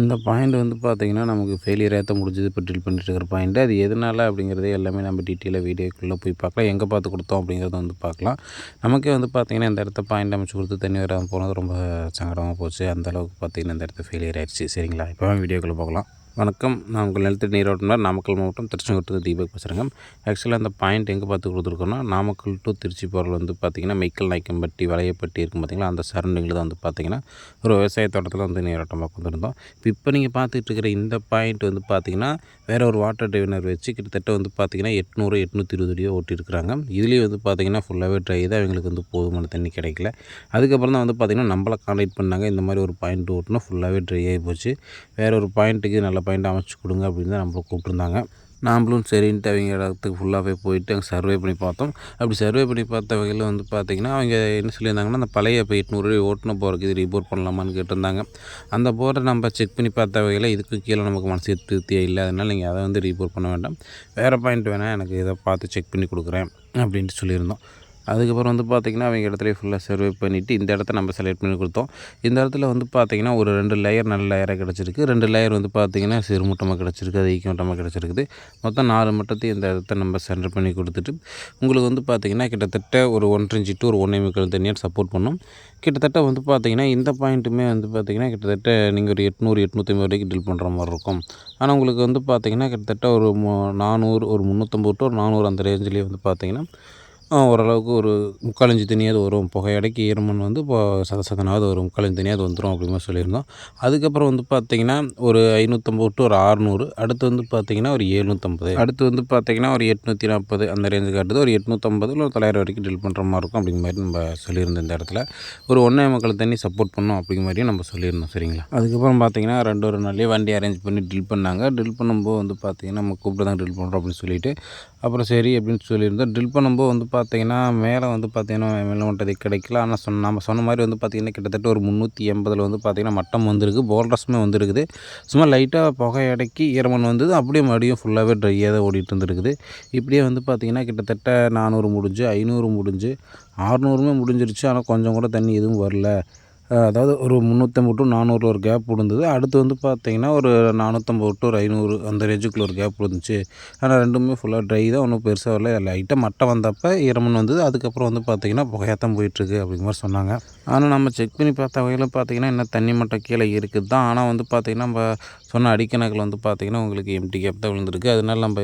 இந்த பாயிண்ட் வந்து பார்த்தீங்கன்னா நமக்கு ஃபெயிலியர் ஏற்ற முடிஞ்சது இப்போ ட்ரில் பண்ணிட்டு இருக்கிற பாயிண்ட் அது எதனால அப்படிங்கிறது எல்லாமே நம்ம டீட்டெயிலாக வீடியோக்குள்ளே போய் பார்க்கலாம். எங்கே பார்த்து கொடுத்தோம் அப்படிங்கிறத வந்து பார்க்கலாம். நமக்கே வந்து பார்த்தீங்கன்னா இந்த இடத்த பாயிண்ட் அமைச்சு கொடுத்து தண்ணி வராமல் போனது ரொம்ப சங்கடமாக போச்சு. அந்த அளவுக்கு பார்த்தீங்கன்னா இந்த இடத்த ஃபெயிலியர் ஆயிடுச்சு. சரிங்களா? இப்போ வீடியோக்குள்ளே போகலாம். வணக்கம். நான் உங்கள் நிலத்தடி நீரோட்டம்னா நாமக்கல் மாவட்டம் திருச்செங்கோட்டு to தீபக் பேசுகிறேங்க ஆக்சுவலாக அந்த பாயிண்ட் எங்கே பார்த்து கொடுத்துருக்கோன்னா நாமக்கல் டு திருச்சி போகிறது வந்து பார்த்திங்கன்னா மைக்கல் நாய்க்கம்பட்டி வளையப்பட்டி இருக்கும் பார்த்திங்களா அந்த சரௌண்டிங்கில் தான் வந்து பார்த்திங்கன்னா ஒரு விவசாய தோட்டத்தில் வந்து நீரோட்டமாக கொண்டிருந்தோம். இப்போ இப்போ நீங்கள் பார்த்துட்டு இருக்கிற இந்த பாயிண்ட் வந்து பார்த்திங்கன்னா வேறு ஒரு வாட்டர் டிவினர் வச்சு கிட்டத்தட்ட வந்து பார்த்திங்கன்னா எட்நூறு எட்நூற்றி இருபது அடியோ ஓட்டியிருக்கிறாங்க. இதுலேயும் வந்து பார்த்திங்கன்னா ஃபுல்லாகவே ட்ரை தான் அவங்களுக்கு வந்து போதுமான தண்ணி கிடைக்கல. அதுக்கப்புறம் தான் வந்து பார்த்திங்கன்னா நம்மளை கான்டாக்ட் பண்ணாங்க. இந்த மாதிரி ஒரு பாயிண்ட் ஓட்டினா ஃபுல்லாகவே ட்ரை ஆகி போச்சு. வேறு ஒரு பாயிண்ட்டுக்கு நல்ல பாயிண்ட் அமைச்சு கொடுங்க அப்படின்னு தான் நம்மளை கூப்பிட்ருந்தாங்க நாம்ளும் சரின்ட்டு அவங்க இடத்துக்கு ஃபுல்லாகவே போயிட்டு அங்கே சர்வே பண்ணி பார்த்தோம். அப்படி சர்வே பண்ணி பார்த்த வகையில் வந்து பார்த்திங்கன்னா அவங்க என்ன சொல்லியிருந்தாங்கன்னா அந்த பழைய இப்போ எட்நூறு ஓட்டுன போகிறக்கு இது ரிப்போர்ட் பண்ணலாமான்னு கேட்டிருந்தாங்க. அந்த போர்டை நம்ம செக் பண்ணி பார்த்த வகையில் இதுக்கு கீழே நமக்கு மனசு திருப்தியே இல்லை. அதனால் நீங்கள் அதை வந்து ரிப்போர்ட் பண்ண வேண்டாம். வேறு பாயிண்ட் வேணால் எனக்கு இதை பார்த்து செக் பண்ணி கொடுக்குறேன் அப்படின்ட்டு சொல்லியிருந்தோம். அதுக்கப்புறம் வந்து பார்த்திங்கன்னா அவங்க இடத்துல ஃபுல்லாக சர்வே பண்ணிவிட்டு இந்த இடத்த நம்ம செலக்ட் பண்ணி கொடுத்தோம். இந்த இடத்துல வந்து பார்த்திங்கன்னா ஒரு ரெண்டு லேயர் நல்ல லேயராக கிடச்சிருக்கு. ரெண்டு லேயர் வந்து பார்த்திங்கன்னா சிறுமூட்டமாக கிடச்சிருக்கு அது ஈக்கமட்டமாக கிடச்சிருக்குது. மொத்தம் நாலு மட்டத்தையும் இந்த இடத்த நம்ம சென்டர் பண்ணி கொடுத்துட்டு உங்களுக்கு வந்து பார்த்திங்கன்னா கிட்டத்தட்ட ஒரு ஒன்றரை இன்ச்சு டு ஒரு ஒன்றே முக்கால் தண்ணியாக சப்போர்ட் பண்ணும். கிட்டத்தட்ட வந்து பார்த்திங்கன்னா இந்த பாயிண்ட்டுமே வந்து பார்த்திங்கன்னா கிட்டத்தட்ட நீங்கள் ஒரு எட்நூறு எட்நூற்றி வரைக்கும் டில் பண்ணுற மாதிரி இருக்கும். ஆனால் உங்களுக்கு வந்து பார்த்திங்கன்னா கிட்டத்தட்ட ஒரு நானூறு ஒரு முந்நூற்றம்பது டு ஒரு நானூறு அந்த ரேஞ்சிலேயே வந்து பார்த்திங்கன்னா ஓரளவுக்கு ஒரு முக்கால் இன்ச்சு தண்ணியாவது வரும். புகையடைக்கு ஈரமண் வந்து இப்போ சத சதனாவது ஒரு முக்கால் இன்ச்சு தண்ணியாவது வந்துடும் அப்படிங்கிற மாதிரி சொல்லியிருந்தோம். அதுக்கப்புறம் வந்து பார்த்திங்கன்னா ஒரு ஐநூற்றம்பது டு ஒரு ஆறுநூறு அடுத்து வந்து பார்த்திங்கன்னா ஒரு எழுநூற்றம்பது அடுத்து வந்து பார்த்திங்கன்னா ஒரு எட்நூற்றி நாற்பது அந்த ரேஞ்சு காட்டுது ஒரு எட்நூற்றம்பது இல்லை ஒரு தொள்ளாயிரம் வரைக்கும் டில் பண்ணுற மாதிரி இருக்கும் அப்படிங்கிற மாதிரி நம்ம சொல்லியிருந்தோம் இந்த இடத்துல. ஒரு ஒன்றே மக்கள் தண்ணி சப்போர்ட் பண்ணோம் அப்படிங்கிற மாதிரியும் நம்ம சொல்லியிருந்தோம் சரிங்களா? அதுக்கப்புறம் பார்த்திங்கன்னா ரெண்டு ஒரு நாள்லேயே வண்டி அரேஞ்ச் பண்ணி ட்ரில் பண்ணாங்க. ட்ரில் பண்ணும்போது வந்து பார்த்திங்கன்னா நம்ம கூப்பிட்டு தான் ட்ரில் பண்ணுறோம் அப்படின்னு சொல்லிட்டு அப்புறம் சரி அப்படின்னு சொல்லியிருந்தோம். ட்ரில் பண்ணும்போது வந்து பார்த்தீங்கன்னா மேலே வந்து பார்த்திங்கன்னா மேலே மட்டது கிடைக்கல. ஆனால் சொன்ன நம்ம சொன்ன மாதிரி வந்து பார்த்திங்கன்னா கிட்டத்தட்ட ஒரு முந்நூற்றி எண்பதில் வந்து பார்த்திங்கன்னா மட்டம் வந்திருக்கு. போல்டர்ஸுமே வந்துருக்குது. சும்மா லைட்டாக புகை அடக்கி ஈரமண் வந்தது. அப்படியே மறுபடியும் ஃபுல்லாகவே ட்ரையாக தான் ஓடிட்டு இருந்துருக்குது. இப்படியே வந்து பார்த்திங்கன்னா கிட்டத்தட்ட நானூறு முடிஞ்சு ஐநூறு முடிஞ்சு ஆறுநூறுமே முடிஞ்சிருச்சு. ஆனால் கொஞ்சம் கூட தண்ணி எதுவும் வரல. அதாவது ஒரு முந்நூற்றம்பது டு நானூறு ஒரு கேப் விழுந்தது. அடுத்து வந்து பார்த்திங்கன்னா ஒரு நானூற்றம்பது டு ஒரு ஐநூறு அந்த ரேஞ்சுக்குள்ள ஒரு கேப் விழுந்துச்சு. ஆனால் ரெண்டுமே ஃபுல்லாக ட்ரை தான். ஒன்றும் பெருசாக வரல. லைட்டாக மட்டை வந்தப்போ ஈரமன் வந்தது. அதுக்கப்புறம் வந்து பார்த்திங்கன்னா புகையாத்தான் போயிட்டுருக்கு அப்படிங்கிற மாதிரி சொன்னாங்க. ஆனால் நம்ம செக் பண்ணி பார்த்த வகையில் பார்த்திங்கன்னா என்ன தண்ணி மட்டம் கீழே இருக்குது தான். ஆனால் வந்து பார்த்திங்கன்னா நம்ம சொன்ன அடிக்கணக்கில் வந்து பார்த்திங்கன்னா உங்களுக்கு எம்டி கேப் தான் விழுந்திருக்கு. அதனால நம்ம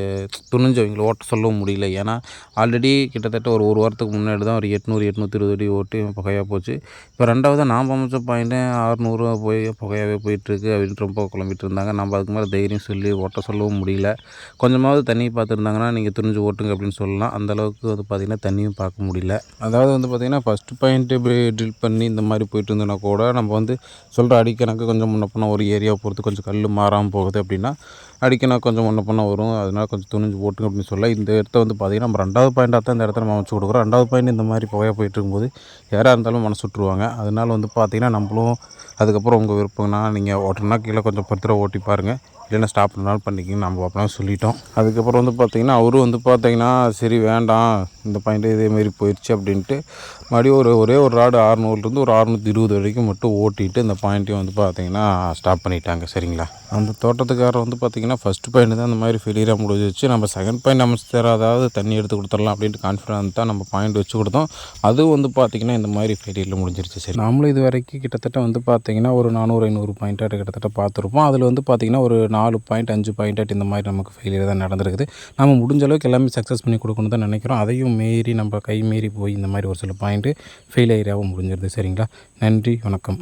துணிஞ்சவங்களை ஓட்ட சொல்லவும் முடியல. ஏன்னா ஆல்ரெடி கிட்டத்தட்ட ஒரு ஒரு வாரத்துக்கு முன்னாடி தான் ஒரு எட்நூறு எட்நூற்றி இருபது அடி ஓட்டி புகையாக போச்சு. இப்போ ரெண்டாவது நாம் அமைச்ச பாயிண்ட்டு அறுநூறுவா போய் புகையாகவே போயிட்டுருக்கு அப்படின்ட்டு ரொம்ப குழம்பிட்டுருந்தாங்க நம்ம அதுக்கு மேலே தைரியம் சொல்லி ஓட்ட சொல்லவும் முடியல. கொஞ்சமாவது தண்ணி பார்த்துருந்தாங்கன்னா நீங்கள் துணிஞ்சு ஓட்டுங்க அப்படின்னு சொல்லலாம். அந்தளவுக்கு வந்து பார்த்திங்கன்னா தண்ணியும் பார்க்க முடியல. அதாவது வந்து பார்த்திங்கன்னா ஃபஸ்ட்டு பாயிண்ட்டு இப்படி ட்ரில் பண்ணி இந்த மாதிரி போயிட்டு இருந்தோன்னா கூட நம்ம வந்து சொல்கிற அடிக்கணக்கு கொஞ்சம் முன்ன ஒரு ஏரியாவை பொறுத்து கொஞ்சம் கல் மாறாமல் போகுது அப்படின்னா அடிக்கணும் கொஞ்சம் முன்ன பண்ண வரும். அதனால் கொஞ்சம் துணிஞ்சு போட்டுங்க அப்படின்னு சொல்ல. இந்த இடத்த வந்து பார்த்திங்கன்னா நம்ம ரெண்டாவது பாயிண்ட்டாக தான் இந்த இடத்த நம்ம அமைச்சு கொடுக்குறோம். ரெண்டாவது பாயிண்ட் இந்த மாதிரி புகையாக போயிட்டுருக்கும்போது யாராக இருந்தாலும் மனசு விட்ருவாங்க அதனால் வந்து பார்த்திங்கன்னா நம்மளும் அதுக்கப்புறம் உங்கள் விருப்பம்னா நீங்கள் ஓட்டுனா கீழே கொஞ்சம் பத்திரம் ஓட்டி பாருங்கள் இல்லைன்னா ஸ்டாப் பண்ணாலும் பண்ணிக்கிங்க. நம்ம அப்படின்னா சொல்லிட்டோம். அதுக்கப்புறம் வந்து பார்த்திங்கன்னா அவரும் வந்து பார்த்திங்கன்னா சரி வேண்டாம் இந்த பாயிண்ட்டு இதேமாரி போயிடுச்சு அப்படின்ட்டு மறுபடியும் ஒரு ஒரே ஒரு ராடு ஆறுநூறுலேருந்து ஒரு அறுநூற்றி இருபது வரைக்கும் மட்டும் ஓட்டிட்டு இந்த பாயிண்ட்டையும் வந்து பார்த்திங்கன்னா ஸ்டாப் பண்ணிட்டாங்க. சரிங்களா? அந்த தோட்டத்துக்காரர் வந்து பார்த்திங்கன்னா ஃபஸ்ட் பாயிண்ட் தான் இந்த மாதிரி ஃபெயிலியராக முடிஞ்சிச்சு நம்ம செகண்ட் பாயிண்ட் அமைச்சு தர அதாவது தண்ணி எடுத்து கொடுத்துடலாம் அப்படின்ட்டு கான்ஃபிடன்ஸ் தான் நம்ம பாயிண்ட் வச்சு கொடுத்தோம். அதுவும் வந்து பார்த்திங்கன்னா இந்த மாதிரி ஃபெயிலியரில் முடிஞ்சிருச்சு. சரி. நம்மளும் இது வரைக்கும் கிட்டத்தட்ட வந்து பார்த்திங்கன்னா ஒரு நானூறு ஐநூறு பாயிண்ட்டாக கிட்டத்தட்ட பார்த்துருப்போம் அதில் வந்து பார்த்திங்கன்னா ஒரு நாலு பாயிண்ட் அஞ்சு பாயிண்ட் இந்த மாதிரி நமக்கு ஃபெயிலியர் தான் நடந்திருக்குது. நம்ம முடிஞ்ச அளவுக்கு எல்லாமே சக்ஸஸ் பண்ணி கொடுக்கணும் தான் நினைக்கிறோம். அதையும் மீறி நம்ம கை மீறி போய் இந்த மாதிரி ஒரு சில பாயிண்ட்டு ஃபெயில் ஆகிராவும் முடிஞ்சிருது. சரிங்களா? நன்றி வணக்கம்.